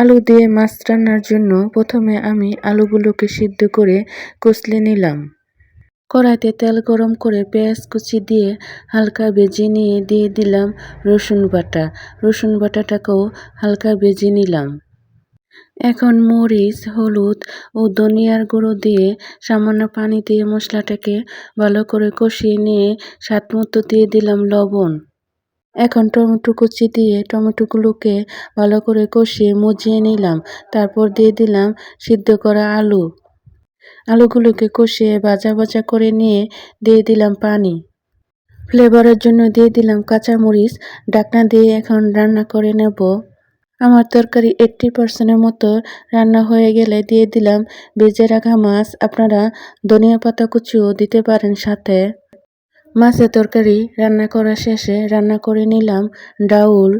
আলু দিয়ে মাছ রান্নার জন্য প্রথমে আমি আলুগুলোকে সিদ্ধ করে কষলে নিলাম। কড়াইতে তেল গরম করে পেঁয়াজ কুচি দিয়ে হালকা ভেজে নিয়ে দিয়ে দিলাম রসুন বাটা। রসুন বাটাটাকেও হালকা ভেজে নিলাম। এখন মরিচ, হলুদ ও ধনিয়ার গুঁড়ো দিয়ে সামান্য পানি দিয়ে মশলাটাকে ভালো করে কষিয়ে নিয়ে স্বাদ মতো দিয়ে দিলাম লবণ। এখন টমেটো কুচি দিয়ে টমেটোগুলোকে ভালো করে কষিয়ে মজিয়ে নিলাম। তারপর দিয়ে দিলাম সিদ্ধ করা আলু। আলুগুলোকে কষিয়ে ভাজা ভাজা করে নিয়ে দিয়ে দিলাম পানি। ফ্লেভারের জন্য দিয়ে দিলাম কাঁচামরিচ। ডাকনা দিয়ে এখন রান্না করে নেব। আমার তরকারি এইট্টি পার্সেন্টের মতো রান্না হয়ে গেলে দিয়ে দিলাম ভেজে রাখা মাছ। আপনারা ধনিয়া পাতা কুচিও দিতে পারেন সাথে। মাছের তরকারি রান্না করা শেষে রান্না করে নিলাম ডাউল